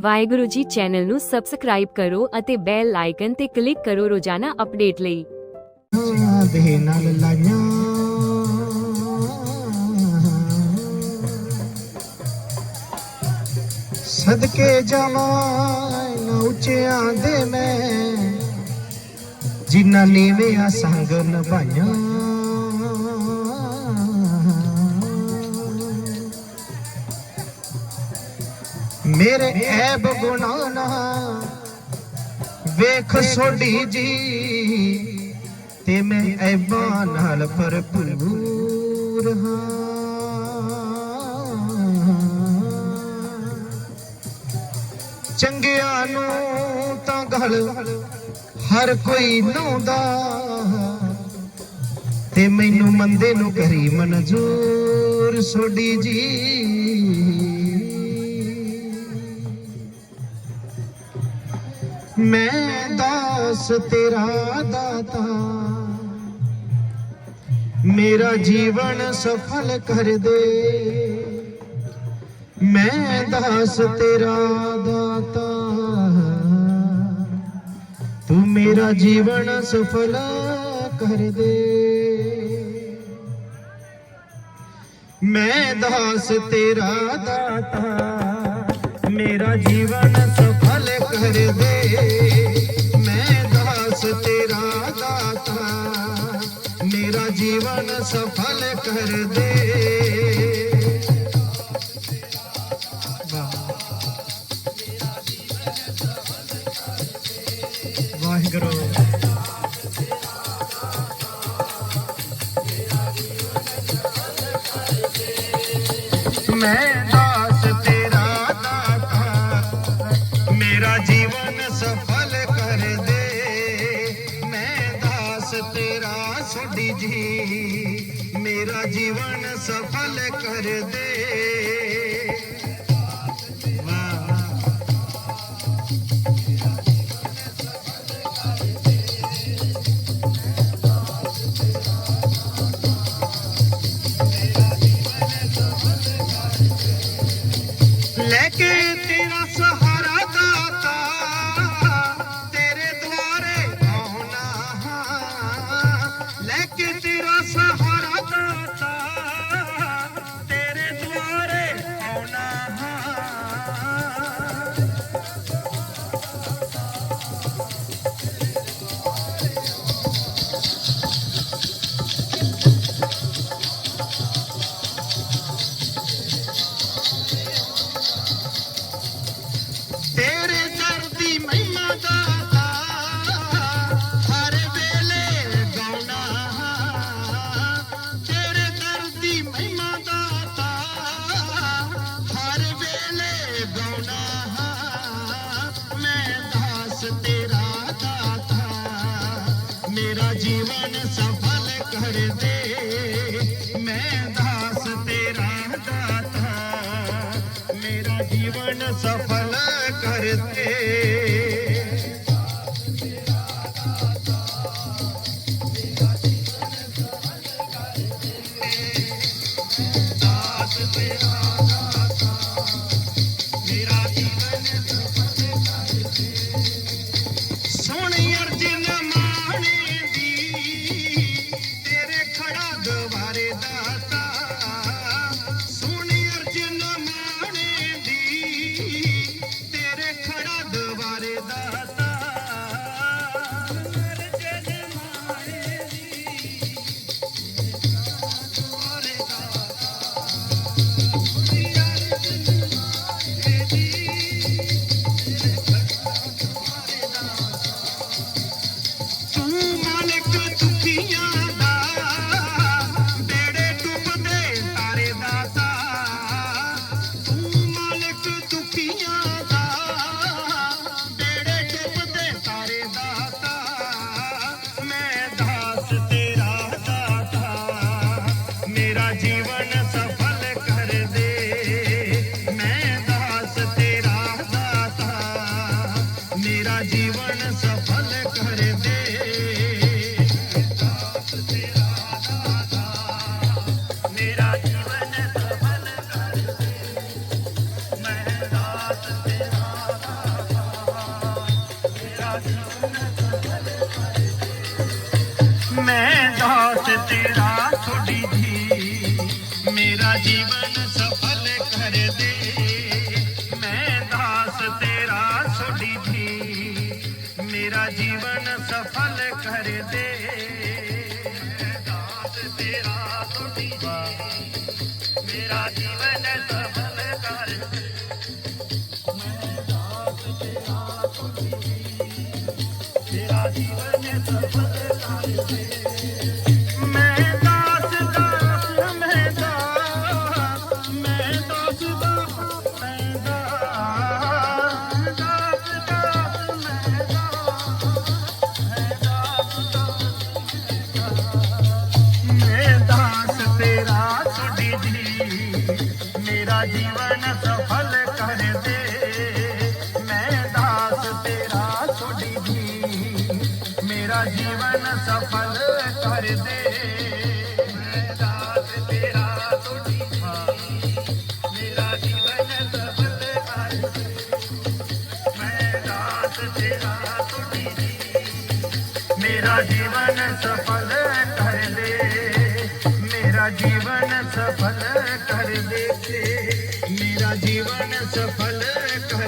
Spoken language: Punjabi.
ਵਾਹਿਗੁਰੂ ਜੀ ਚੈਨਲ ਨੂੰ ਸਬਸਕ੍ਰਾਈਬ ਕਰੋ ਅਤੇ ਬੈਲ ਆਈਕਨ ਤੇ ਕਲਿੱਕ ਕਰੋ ਰੋਜ਼ਾਨਾ ਅਪਡੇਟ ਲਈ। ਦੇ ਨਾਲ ਲਾਈਆਂ ਸਦਕੇ ਜਾਵਾਂ ਨਾ ਉੱਚਿਆਂ ਦੇ ਮੈਂ, ਜਿਨ੍ਹਾਂ ਨੀਵੇਂ ਆ ਸੰਗ ਨਿਭਾਈਆਂ। ਮੇਰੇ ਐਬ ਗੁਨਾਹ ਨਾ ਵੇਖ ਸੋਢੀ ਜੀ ਤੇ ਮੈਂ ਐਬਾਂ ਨਾਲ ਭਰਪੂਰ ਹਾਂ। ਚੰਗਿਆਂ ਨੂੰ ਤਾਂ ਗਲ ਹਰ ਕੋਈ ਨਾਉਂਦਾ ਤੇ ਮੈਨੂੰ ਮੰਦੇ ਨੂੰ ਕਰੀ ਮਨਜ਼ੂਰ ਸੋਢੀ ਜੀ। ਮੈਂ ਦਾਸ, ਤੇਰਾ ਦਾਤਾ। ਮੇਰਾ ਜੀਵਨ ਸਫਲ ਕਰ ਦੇ। ਮੈਂ ਦਾਸ, ਤੇਰਾ ਦਾਤਾ। ਤੂੰ ਮੇਰਾ ਜੀਵਨ ਸਫਲ ਕਰ ਦੇ। ਮੈਂ ਦਾਸ, ਤੇਰਾ ਦਾਤਾ। ਮੇਰਾ ਜੀਵਨ ਸਫਲ ਕਰ ਦੇ। ਮੈਂ ਦਾਸ ਤੇਰਾ ਦਾਤਾ। ਮੇਰਾ ਜੀਵਨ ਸਫਲ ਕਰ ਦੇ। ਵਾਹਿਗੁਰੂ। ਮੈਂ ਦਾਸ ਤੇਰਾ ਸੋਢੀ ਜੀ। ਮੇਰਾ ਜੀਵਨ ਸਫਲ ਕਰ ਦੇ। যায় ਜੀਵਨ ਸਫਲ ਕਰ ਦੇ ਮੈਂ ਦਾਸ ਤੇਰਾ ਦਾਤਾ। ਮੇਰਾ ਜੀਵਨ ਸਫਲ ਕਰ ਦੇ ਮੈਂ ਦਾਸ ਤੇਰਾ ਛੋਡੀ ਜੀ। ਮੇਰਾ ਜੀਵਨ ਸਫਲ ਕਰ ਦੇ ਮੈਂ ਦਾਸ ਤੇਰਾ ਛੋਡੀ ਜੀ। ਮੇਰਾ ਜੀਵਨ ਸਫਲ ਕਰ ਦੇ ਮੈਂ ਦਾਸ ਤੇਰਾ ਛੋਡੀ ਜੀ। ਮੇਰਾ ਜੀਵਨ ਮੇਰਾ ਜੀਵਨ ਸਫਲ ਕਰ ਦੇ ਮੈਂ ਦਾਸ ਤੇਰਾ ਛੋਡੀ ਜੀ। ਮੇਰਾ ਜੀਵਨ ਸਫਲ ਕਰ ਦੇ ਮੈਂ ਦਾਸ ਤੇਰਾ ਛੋਡੀ ਜੀ। ਮੇਰਾ ਜੀਵਨ